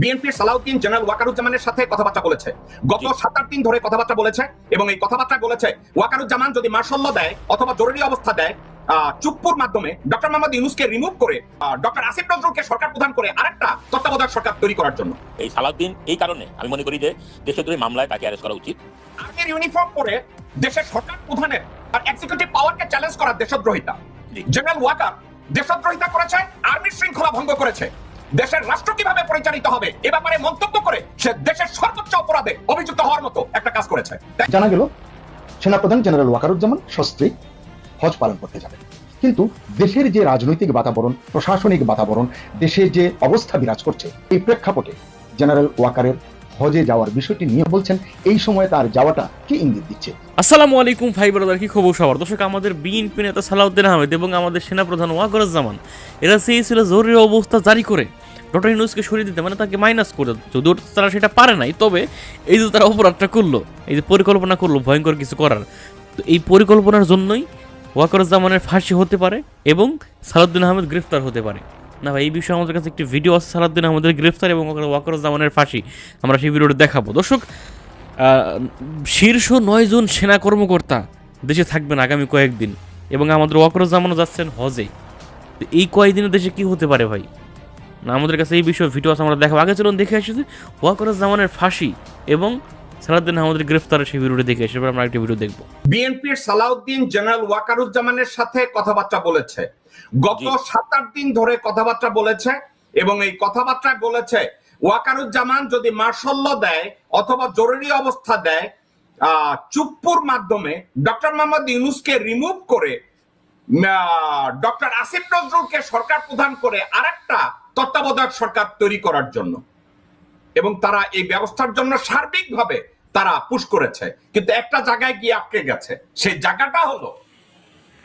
বিএনপির সালাউদ্দিন জেনারেল ওয়াকারুজ্জামানের সাথে কথাবার্তা বলেছে। গত সাত আট দিন ধরে কথাবার্তা বলেছে এবং এই কথাবার্তা বলেছে ওয়াকারুজ্জামান যদি মার্শাল্য দেয় অথবা জরুরি অবস্থা দেয় চুপ্পুর মাধ্যমে ডক্টর মোহাম্মদ ইউনুসকে রিমুভ করে ডক্টর আসিফ নজরুলকে সরকার প্রদান করে আরেকটা তত্ত্বাবধায়ক সরকার তৈরি করার জন্য। এই সালাউদ্দিন এই কারণে আমি মনে করি যে দেশদ্রোহী মামলায় তাকে অ্যারেস্ট করা উচিত। আর্মির ইউনিফর্ম পরে দেশের সরকার প্রধানের আর এক্সিকিউটিভ পাওয়ারকে চ্যালেঞ্জ করার দেশদ্রোহিতা। জেনারেল ওয়াকার দেশদ্রোহিতা করেছে আর্মির শৃঙ্খলা ভঙ্গ করেছে। দেশের রাষ্ট্র কীভাবে পরিচালিত হবে এ ব্যাপারে মন্তব্য করে সে দেশের সর্বোচ্চ অপরাধে অভিযুক্ত হওয়ার মতো একটা কাজ করেছে। জানা গেল, সেনাপ্রধান জেনারেল ওয়াকারুজ্জামান সস্ত্রীক হজ পালন করতে যাবে কিন্তু দেশের যে রাজনৈতিক বাতাবরণ, প্রশাসনিক বাতাবরণ, দেশের যে অবস্থা বিরাজ করছে, এই প্রেক্ষাপটে জেনারেল ওয়াকারের হজে যাওয়ার বিষয়টি নিয়ে বলছেন, এই সময়ে তার যাওয়াটা কি ইঙ্গিত দিচ্ছে? আসসালামু আলাইকুম ভাই ব্রাদার, কি খবর সবার? দর্শক, আমাদের বিএনপি নেতা সালাউদ্দিন আহমেদ এবং আমাদের সেনাপ্রধান ওয়াকরুজ্জামান, এরা চেয়েছিল জরুরি অবস্থা জারি করে। ডক্টর ইউনুসকে সরিয়ে দিতে মানে তাকে মাইনাস করে। যদিও তারা সেটা পারে নাই, তবে এই যে তারা অপরাধটা করল, এই যে পরিকল্পনা করল, ভয়ঙ্কর কিছু করার, তো এই পরিকল্পনার জন্যই ওয়াকরুজ্জামানের ফাঁসি হতে পারে এবং সালাউদ্দিন আহমেদ গ্রেফতার হতে পারে। না ভাই, এই বিষয়ে আমাদের কাছে একটি ভিডিও আছে, সালাউদ্দিন আহমেদের গ্রেফতার এবং ওয়াকরুজ্জামানের ফাঁসি। আমরা সেই ভিডিওটা দেখাবো। দর্শক শীর্ষ নয়জন সেনা কর্মকর্তা দেশে থাকবেন আগামী কয়েকদিন এবং আমাদের ওয়াকরুজ্জামানও যাচ্ছেন হজে। তো এই কয়েকদিনের দেশে কি হতে পারে ভাই? না, আমাদের কাছে এই বিষয়ে ভিডিও আছে, আমরা দেখাবো। আগে চলুন দেখে আসি যে ওয়াকরুজ্জামানের ফাঁসি এবং সারাদিন আমাদের গ্রেফতারের সেই ভিডিওটা দেখে আসি এবার আমরা একটা ভিডিও দেখব। বিএনপির সালাউদ্দিন জেনারেল ওয়াকারুজ্জামানের সাথে কথাবার্তা বলেছে। গত সাত আট দিন ধরে কথাবার্তা বলেছে এবং এই কথাবার্তায় বলেছে ওয়াকারুজ্জামান যদি মার্শাল্য দেয় অথবা জরুরি অবস্থা দেয় আহ, চুপ্পুর মাধ্যমে ডক্টর মোহাম্মদ ইউনুসকে রিমুভ করে ডক্টর আসিফ নজরুলকে সরকার প্রধান করে আরেকটা তত্ত্বাবধায়ক সরকার তৈরি করার জন্য। এবং তারা এই ব্যবস্থার জন্য সার্বিকভাবে তারা পুশ করেছে। কিন্তু একটা জায়গায় গিয়ে আটকে গেছে। সেই জায়গাটা হলো,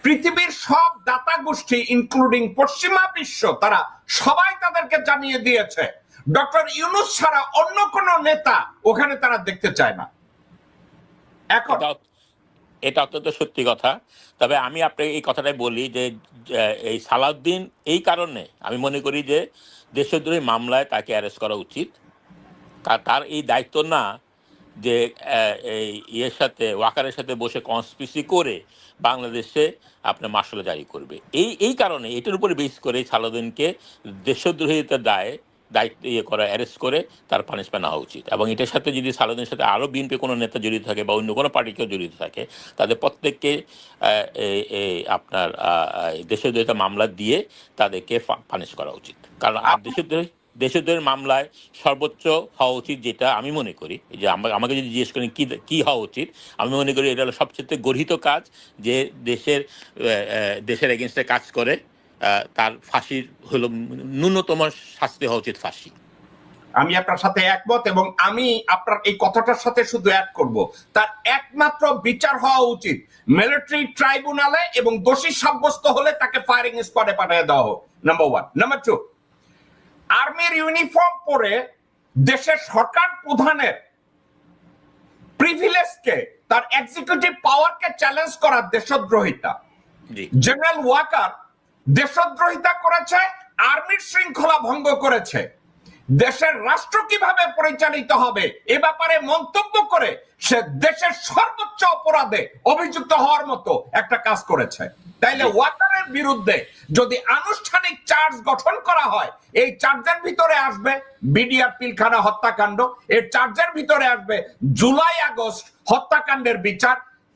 পৃথিবীর সব দাতা গোষ্ঠী ইনক্লুডিং পশ্চিমা বিশ্ব, তারা সবাই তাদেরকে জানিয়ে দিয়েছে। ডক্টর ইউনুস ছাড়া অন্য কোন নেতা ওখানে তারা দেখতে চায় না। এখন এটা অত্যন্ত সত্যি কথা। তবে আমি আপনাকে এই কথাটাই বলি যে এই সালাউদ্দিন এই কারণে আমি মনে করি যে, দেশদ্রোহী মামলায় তাকে অ্যারেস্ট করা উচিত। তার তার এই দায়িত্ব না যে এই ইয়ের সাথে ওয়াকারের সাথে বসে কনস্পিসি করে বাংলাদেশে আপনার মার্শাল জারি করবে। এই এই কারণে এটার উপরে বেস করে সালাউদ্দিনকে দেশদ্রোহিতার দায়ে দায়িত্ব ইয়ে করা অ্যারেস্ট করে তার পানিশমেন্ট নেওয়া উচিত। এবং এটার সাথে যদি সালাউদ্দিনের সাথে আরও বিএনপি কোনো নেতা জড়িত থাকে বা অন্য কোনো পার্টি কেউ জড়িত থাকে তাদের প্রত্যেককে আপনার দেশদ্রোহিতা মামলা দিয়ে তাদেরকে পানিশ করা উচিত। কারণ আর দেশদ্রোহী দেশদ্রোহের মামলায় সর্বোচ্চ হওয়া উচিত যেটা আমি মনে করি যে আমা- আমাকে যদি জিজ্ঞেস করেন কি কি হওয়া উচিত, আমি মনে করি এটা হলো সবচেয়ে গর্হিত কাজ যে দেশের দেশের এগেনস্টে কাজ করে তার ফাঁসির হলো ন্যূনতম শাস্তি হওয়া উচিত ফাঁসি। আমি আপনার সাথে একমত এবং আমি আপনার এই কথাটার সাথে শুধু অ্যাড করব। তার একমাত্র বিচার হওয়া উচিত মিলিটারি ট্রাইব্যুনালে এবং দোষী সাব্যস্ত হলে তাকে ফায়ারিং স্কোয়াডে পাঠিয়ে দেওয়া হোক নাম্বার ওয়ান নাম্বার টু আর্মির ইউনিফর্ম পরে দেশের সরকার প্রধানের প্রিভিলেজকে তার এক্সিকিউটিভ পাওয়ারকে চ্যালেঞ্জ করার দেশদ্রোহিতা। জেনারেল ওয়াকার দেশদ্রোহিতা করেছে আর্মির শৃঙ্খলা ভঙ্গ করেছে। দেশের রাষ্ট্র কীভাবে পরিচালিত হবে এ ব্যাপারে মন্তব্য করে সে দেশের সর্বোচ্চ অপরাধে অভিযুক্ত হওয়ার মতো একটা কাজ করেছে। তাইলে ওয়াকারের বিরুদ্ধে যদি আনুষ্ঠানিক চার্জ গঠন করা হয় এই চার্জের ভিতরে আসবে বিডিআর পিলখানা হত্যাকাণ্ড এর চার্জের ভিতরে আসবে জুলাই আগস্ট হত্যাকাণ্ডের বিচার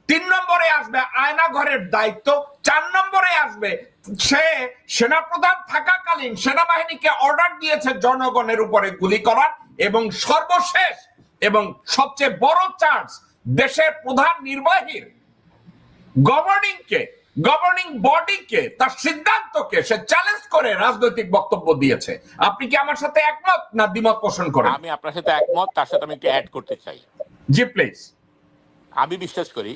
তিন নম্বরে আসবে আয়না ঘরের দায়িত্ব চার নম্বরে আসবে সে সেনাপ্রধান থাকাকালীন সেনাবাহিনীকে অর্ডার দিয়েছে জনগণের উপরে গুলি করার এবং সর্বশেষ এবং সবচেয়ে বড় চার্জ দেশের প্রধান নির্বাহীর গভর্নিং কে গভর্নিং বডিকে তার সিদ্ধান্তকে সে চ্যালেঞ্জ করে রাজনৈতিক বক্তব্য দিয়েছে। আপনি কি আমার সাথে একমত না দ্বিমত পোষণ করেন? আমি আপনার সাথে একমত তার সাথে আমি একটু অ্যাড করতে চাই। জি প্লিজ আমি বিশ্বাস করি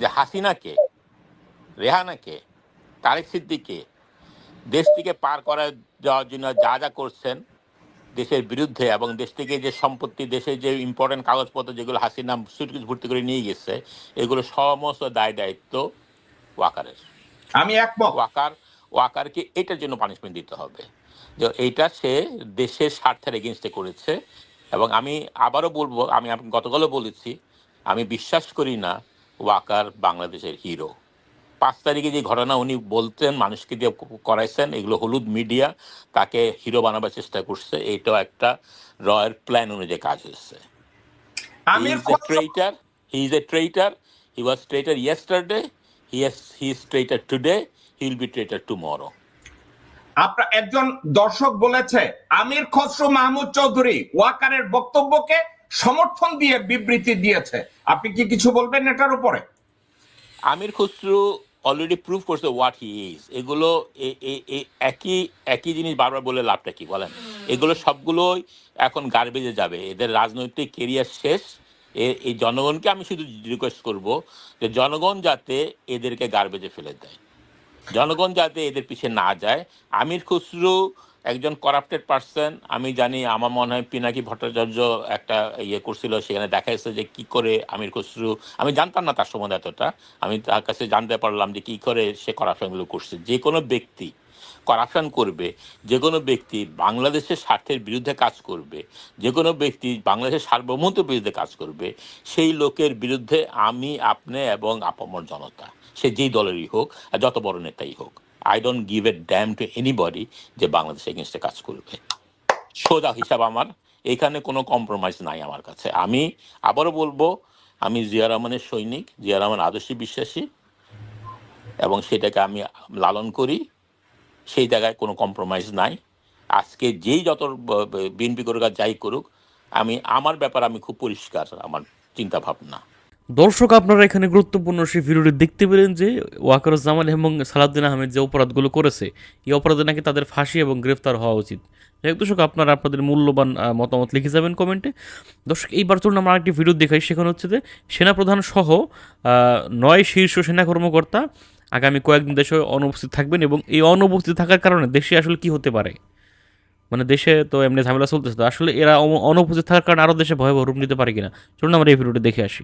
যে হাসিনাকে রেহানাকে তারেক সিদ্দিকে দেশ থেকে পার করা যাওয়ার জন্য যা যা করছেন দেশের বিরুদ্ধে এবং দেশ থেকে যে সম্পত্তি দেশের যে ইম্পর্টেন্ট কাগজপত্র যেগুলো হাসিনা সুটকেস ভর্তি করে নিয়ে গেছে এগুলো সমস্ত দায় দায়িত্ব ওয়াকারের। আমি একমত। ওয়াকার ওয়াকারকে এটার জন্য পানিশমেন্ট দিতে হবে। যে এইটা সে দেশের স্বার্থের এগেনস্টে করেছে। এবং আমি আবারও বলব আমি গতকালও বলেছি আমি বিশ্বাস করি না ওয়াকার বাংলাদেশের হিরো পাঁচ তারিখে যে ঘটনা উনি বলতেন মানুষকে দিয়ে করাইছেন এগুলো হলুদ মিডিয়া তাকে হিরো বানাবার চেষ্টা করছে। এইটাও একটা রয়ের প্ল্যান অনুযায়ী কাজ হয়েছে। He Aamir is a Khasru traitor. He is a is he is traitor today. He will be traitor tomorrow. আপনার একজন দর্শক বলেছে আমির খসরু মাহমুদ চৌধুরী ওয়াকারের বক্তব্যকে সমর্থন দিয়ে বিবৃতি দিয়েছে। আপনি কি কিছু বলবেন এটার উপরে? আমির খুসরু অলরেডি প্রুভ করছে হোয়াট হি ইজ এগুলো একই একই জিনিস বারবার বলে লাভটা কি বলেন? এগুলো সবগুলোই এখন গার্বেজে যাবে। এদের রাজনৈতিক কেরিয়ার শেষ। এই জনগণকে আমি শুধু রিকোয়েস্ট করব যে জনগণ যাতে এদেরকে গার্বেজে ফেলে দেয়। জনগণ যাতে এদের পিছে না যায়। আমির খুসরু একজন করাপ্টেড পার্সন আমি জানি, আমার মনে হয় পিনাকি ভট্টাচার্য একটা ইয়ে করছিল, সেখানে দেখা যাচ্ছে যে কি করে আমির খুসরু, আমি জানতাম না তার সম্বন্ধে এতটা। আমি তার কাছে জানতে পারলাম যে কি করে সে করাপশনগুলো করছে। যে কোনো ব্যক্তি করাপশন করবে, যে কোনো ব্যক্তি বাংলাদেশের স্বার্থের বিরুদ্ধে কাজ করবে, যে কোনো ব্যক্তি বাংলাদেশের সার্বভৌমত্বের বিরুদ্ধে কাজ করবে, সেই লোকের বিরুদ্ধে আমি, আপনি এবং আপামর জনতা, সে যেই দলেরই হোক আর যত বড় নেতাই হোক I don't give a damn to anybody যে বাংলাদেশ এগেনস্টে কাজ করবে। সোজা হিসাব আমার, এখানে কোনো কম্প্রোমাইজ নাই আমার কাছে। আমি আবারও বলব, আমি জিয়া রহমানের সৈনিক, জিয়া রহমান আদর্শী বিশ্বাসী এবং সেটাকে আমি লালন করি। সেই জায়গায় কোনো কম্প্রোমাইজ নাই। আজকে যেই যত বিএনপি করুক যাই করুক, আমি, আমার ব্যাপার আমি খুব পরিষ্কার, আমার চিন্তা ভাবনা দর্শক, আপনারা এখানে গুরুত্বপূর্ণ সেই ভিডিওটি দেখতে পেলেন যে ওয়াকারুজ্জামান এবং সালাউদ্দিন আহমেদ যে অপরাধগুলো করেছে, এই অপরাধে নাকি তাদের ফাঁসি এবং গ্রেফতার হওয়া উচিত। যাই দর্শক, আপনারা আপনাদের মূল্যবান মতামত লিখে যাবেন কমেন্টে। দর্শক, এইবার চলুন আমরা আরেকটি ভিডিও দেখাই, সেখানে হচ্ছে যে সেনাপ্রধান সহ নয় শীর্ষ সেনা কর্মকর্তা আগামী কয়েকদিন দেশে অনুপস্থিত থাকবেন এবং এই অনুপস্থিত থাকার কারণে দেশে আসলে কি হতে পারে? মানে দেশে তো এমনি ঝামেলা চলতেছে, তো আসলে এরা অনুপস্থিত থাকার কারণে আরও দেশে ভয়াবহ রূপ নিতে পারে কিনা? চলুন আমরা এই ভিডিওটি দেখে আসি।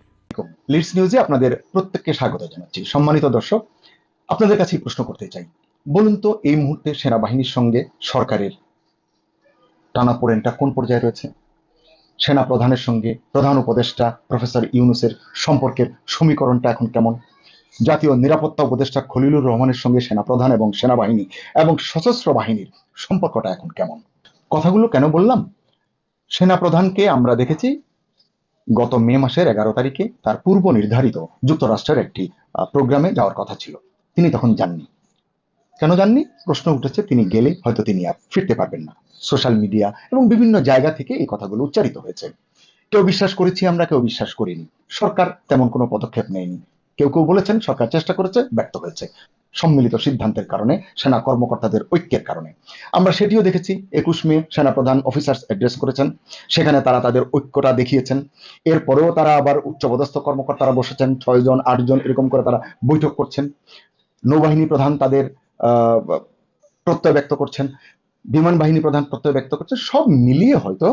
লিডস নিউজে আপনাদের প্রত্যেককে স্বাগত জানাচ্ছি। সম্মানিত দর্শক, আপনাদের কাছে প্রশ্ন করতে চাই। বলুন তো, এই মুহূর্তে সেনাবাহিনীর সঙ্গে সরকারের টানাপোড়েনটা কোন পর্যায়ে রয়েছে? সেনা প্রধানের সঙ্গে প্রধান উপদেষ্টা প্রফেসর ইউনুসের সম্পর্কের সমীকরণটা এখন কেমন? জাতীয় নিরাপত্তা উপদেষ্টা খলিলুর রহমানের সঙ্গে সেনাপ্রধান এবং সেনাবাহিনী এবং সশস্ত্র বাহিনীর সম্পর্কটা এখন কেমন? কথাগুলো কেন বললাম? সেনাপ্রধানকে আমরা দেখেছি গত মে মাসের এগারো তারিখে তার পূর্ব নির্ধারিত যুক্তরাষ্ট্রের একটি প্রোগ্রামে যাওয়ার কথা ছিল। তিনি তখন যাননি। কেন যাননি? প্রশ্ন উঠেছে, তিনি গেলে হয়তো তিনি আর ফিরতে পারবেন না। সোশ্যাল মিডিয়া এবং বিভিন্ন জায়গা থেকে এই কথাগুলো উচ্চারিত হয়েছে। কেউ বিশ্বাস করেছি আমরা, কেউ বিশ্বাস করিনি। সরকার তেমন কোনো পদক্ষেপ নেয়নি। কেউ কেউ বলেছেন সরকার চেষ্টা করেছে, ব্যর্থ হয়েছে। সম্মিলিত সিদ্ধান্তের কারণে, সেনা কর্মকর্তাদের ঐক্যের কারণে। আমরা সেটিও দেখেছি, একুশ মে সেনাপ্রধান অফিসার্স অ্যাড্রেস করেছেন। সেখানে তারা তাদের ঐক্যটা দেখিয়েছেন। এরপরেও তারা আবার উচ্চপদস্থ কর্মকর্তারা বসেছেন, ছয় জন, আট জন এরকম করে তারা বৈঠক করছেন। নৌবাহিনী প্রধান তাদের প্রত্যয় ব্যক্ত করছেন। বিমান বাহিনী প্রধান প্রত্যয় ব্যক্ত করছেন। সব মিলিয়ে হয়তো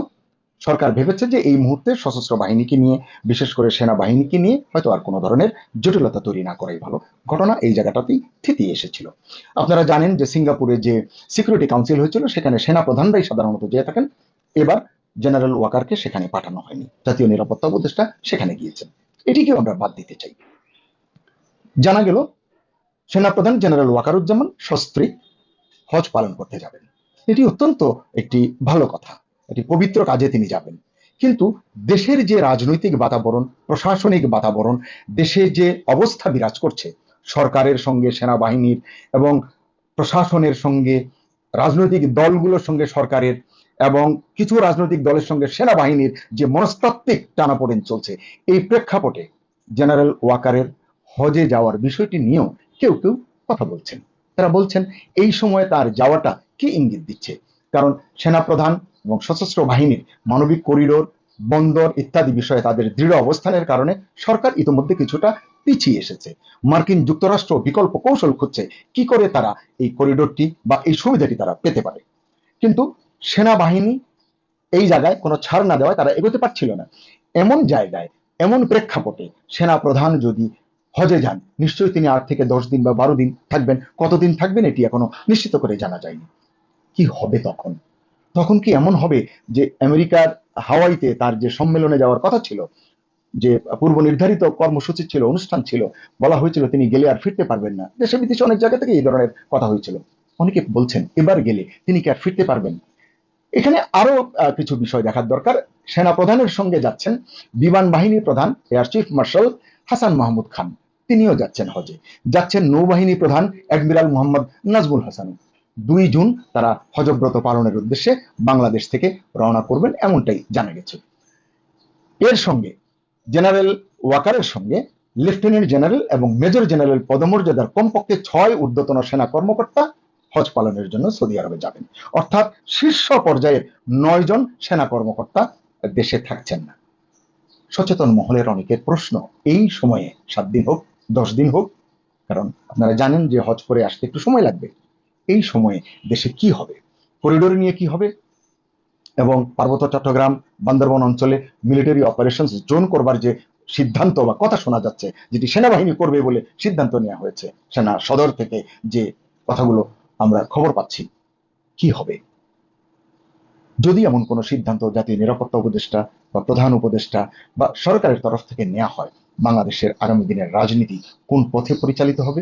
সরকার ভেবেছে যে এই মুহূর্তে সশস্ত্র বাহিনীকে নিয়ে, বিশেষ করে সেনাবাহিনীকে নিয়ে হয়তো আর কোনো ধরনের জটিলতা তৈরি না করাই ভালো। ঘটনা এই জায়গাটাতেই থিতিয়ে এসেছিল। আপনারা জানেন যে সিঙ্গাপুরে যে সিকিউরিটি কাউন্সিল হয়েছিল, সেখানে সেনা প্রধানরাই সাধারণত যেয়ে থাকেন। এবার জেনারেল ওয়াকারকে সেখানে পাঠানো হয়নি। জাতীয় নিরাপত্তা উপদেষ্টা সেখানে গিয়েছেন। এটিকেও আমরা বাদ দিতে চাই। জানা গেল, সেনাপ্রধান জেনারেল ওয়াকারুজ্জামান সস্ত্রী হজ পালন করতে যাবেন। এটি অত্যন্ত একটি ভালো কথা। একটি পবিত্র কাজে তিনি যাবেন। কিন্তু দেশের যে রাজনৈতিক বাতাবরণ, প্রশাসনিক বাতাবরণ, দেশে যে অবস্থা বিরাজ করছে, সরকারের সঙ্গে সেনাবাহিনীর এবং প্রশাসনের সঙ্গে, রাজনৈতিক দলগুলোর সঙ্গে সরকারের এবং কিছু রাজনৈতিক দলের সঙ্গে সেনাবাহিনীর যে মনস্তাত্ত্বিক টানাপোড়েন চলছে, এই প্রেক্ষাপটে জেনারেল ওয়াকারের হজে যাওয়ার বিষয়টি নিয়েও কেউ কেউ কথা বলছেন। তারা বলছেন, এই সময়ে তার যাওয়াটা কি ইঙ্গিত দিচ্ছে? কারণ সেনাপ্রধান এবং সশস্ত্র বাহিনীর মানবিক করিডোর, বন্দর ইত্যাদি বিষয়ে তাদের দৃঢ় অবস্থানের কারণে সরকার ইতিমধ্যে কিছুটা পিছিয়ে এসেছে। মার্কিন যুক্তরাষ্ট্র বিকল্প কৌশল খুঁজছে কি করে তারা এই করিডোরটি বা এই সুবিধাটি তারা পেতে পারে। কিন্তু সেনাবাহিনী এই জায়গায় কোনো ছাড় না দেওয়ায় তারা এগোতে পারছিল না। এমন জায়গায়, এমন প্রেক্ষাপটে সেনা প্রধান যদি হজে যান, নিশ্চয়ই তিনি আট থেকে দশ দিন বা বারো দিন থাকবেন। কতদিন থাকবেন এটি এখনও নিশ্চিত করে জানা যায়নি। কি হবে তখন? তখন কি এমন হবে যে আমেরিকার হাওয়াইতে তার যে সম্মেলনে যাওয়ার কথা ছিল, যে পূর্ব নির্ধারিত কর্মসূচি ছিল, অনুষ্ঠান ছিল, বলা হয়েছিল তিনি গেলে আর ফিরতে পারবেন না। দেশে বিদেশে অনেক জায়গা থেকে এই ধরনের কথা হয়েছিল। অনেকে বলছেন এবার গেলে তিনি কি আর ফিরতে পারবেন? এখানে আরও কিছু বিষয় দেখার দরকার। সেনা প্রধানের সঙ্গে যাচ্ছেন বিমান বাহিনী প্রধান, air chief marshal Hasan Mahmud Khan. তিনিও যাচ্ছেন হজে। যাচ্ছেন নৌবাহিনী প্রধান অ্যাডমিরাল মোহাম্মদ নাজমুল হাসান দুই জুন তারা হজব্রত পালনের উদ্দেশ্যে বাংলাদেশ থেকে রওনা করবেন এমনটাই জানা গেছে। এর সঙ্গে জেনারেল ওয়াকারের সঙ্গে লেফটেন্যান্ট জেনারেল এবং মেজর জেনারেল পদমর্যাদার কমপক্ষে ছয় ঊর্ধ্বতন সেনা কর্মকর্তা হজ পালনের জন্য সৌদি আরবে যাবেন। অর্থাৎ শীর্ষ পর্যায়ের নয় জন সেনা কর্মকর্তা দেশে থাকছেন না। সচেতন মহলের অনেকের প্রশ্ন, এই সময়ে সাত দিন হোক, দশ দিন হোক, কারণ আপনারা জানেন যে হজ করে আসতে একটু সময় লাগবে। এই সময়ে দেশে কি হবে? করিডোর নিয়ে কি হবে? এবং পার্বত্য চট্টগ্রাম, বান্দরবন অঞ্চলে মিলিটারি অপারেশন জোন করবার যে সিদ্ধান্ত বা কথা শোনা যাচ্ছে, যেটি সেনাবাহিনী করবে বলে সিদ্ধান্ত নেওয়া হয়েছে, সেনা সদর থেকে যে কথাগুলো আমরা খবর পাচ্ছি, কি হবে? যদি এমন কোনো সিদ্ধান্ত জাতীয় নিরাপত্তা উপদেষ্টা বা প্রধান উপদেষ্টা বা সরকারের তরফ থেকে নেওয়া হয়, বাংলাদেশের আগামী দিনের রাজনীতি কোন পথে পরিচালিত হবে?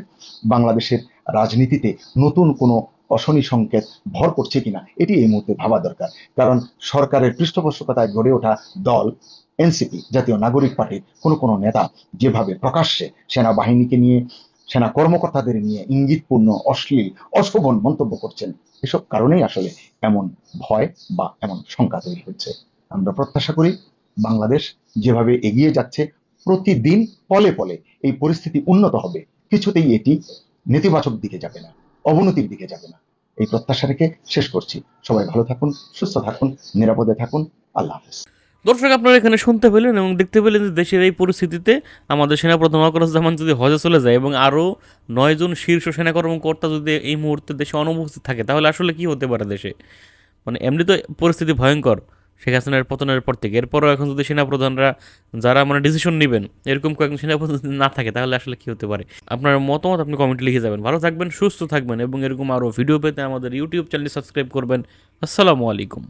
বাংলাদেশের রাজনীতিতে নতুন কোনো অশনি সংকেত ভর করছে কিনা, এটি এই মুহূর্তে ভাবা দরকার। কারণ সরকারের পৃষ্ঠপোষকতায় গড়ে ওঠা দল, এনসিপি, জাতীয় নাগরিক পার্টির কোনো কোনো নেতা যেভাবে প্রকাশ্যে সেনাবাহিনীকে নিয়ে, সেনা কর্মকর্তাদের নিয়ে ইঙ্গিতপূর্ণ, অশ্লীল, অশোভন মন্তব্য করছেন, এসব কারণেই আসলে এমন ভয় বা এমন শঙ্কা তৈরি হচ্ছে। আমরা প্রত্যাশা করি বাংলাদেশ যেভাবে এগিয়ে যাচ্ছে, প্রতিদিন পলে পলে এই পরিস্থিতি উন্নত হবে। কিছুতেই এটি নেতিবাচক দিকে যাবে না, অবনতির দিকে যাবে না। এই প্রত্যাশা রেখে শেষ করছি। সবাই ভালো থাকুন, সুস্থ থাকুন, নিরাপদে থাকুন। আল্লাহ হাফেজ। দর্শক, আপনারা এখানে শুনতে পেলেন এবং দেখতে পেলেন যে দেশের এই পরিস্থিতিতে আমাদের সেনাপ্রধান ওয়াকরুজ্জামান যদি হজে চলে যায় এবং আরও নয়জন শীর্ষ সেনা কর্মকর্তা যদি এই মুহূর্তে দেশে অনুপস্থিত থাকে, তাহলে আসলে কি হতে পারে দেশে? মানে এমনি তো পরিস্থিতি ভয়ঙ্কর। শেখ হাসিনার পতনের পর থেকে। এরপরও এখন যদি সেনাপ্রধানরা যারা মানে ডিসিশন নেবেন, এরকম কয়েকজন সেনাপ্রধান না থাকে, তাহলে আসলে কী হতে পারে? আপনার মতামত আপনি কমেন্টে লিখে যাবেন। ভালো থাকবেন, সুস্থ থাকবেন এবং এরকম আরও ভিডিও পেতে আমাদের ইউটিউব চ্যানেল সাবস্ক্রাইব করবেন। আসসালামু আলাইকুম।